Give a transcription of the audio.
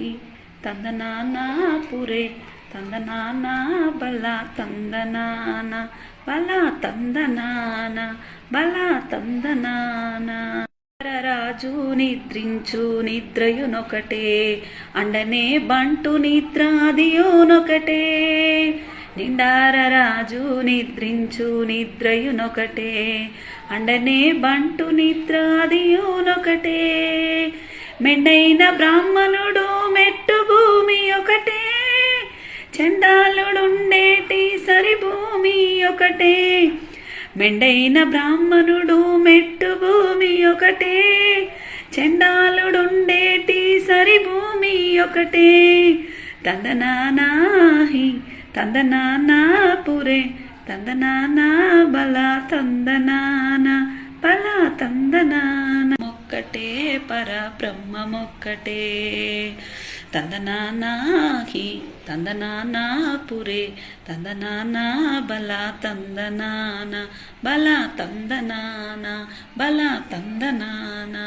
హి తందనాన పురే తందనాన ಬಲ తందనాన బల తందనాన బల తందనాన రాజు నిద్రించు నిద్రయునొకటే అండనే బంటు నిద్రాదియోనొకటే. నిండార రాజు నిద్రించు నిద్రయునొకటే అండనే బంటు నిద్రాదియోనొకటే. మెండైన బ్రాహ్మణుడు మెట్టు భూమి ఒకటే చండాలుడుండేటి సరి భూమి ఒకటే. మెండైన బ్రాహ్మణుడు మెట్టు భూమి ఒకటే చండాలుడుండేటి సరి భూమి ఒకటే. తందనానాహి తందనానా పురే తందనానా బల తందనానా బల తందనా ఒక్కటే పరబ్రహ్మమొక్కటే. తందనానాహి తందనానా పురే తందనానా బల తందనాన బల తందనాన బల తందనానా.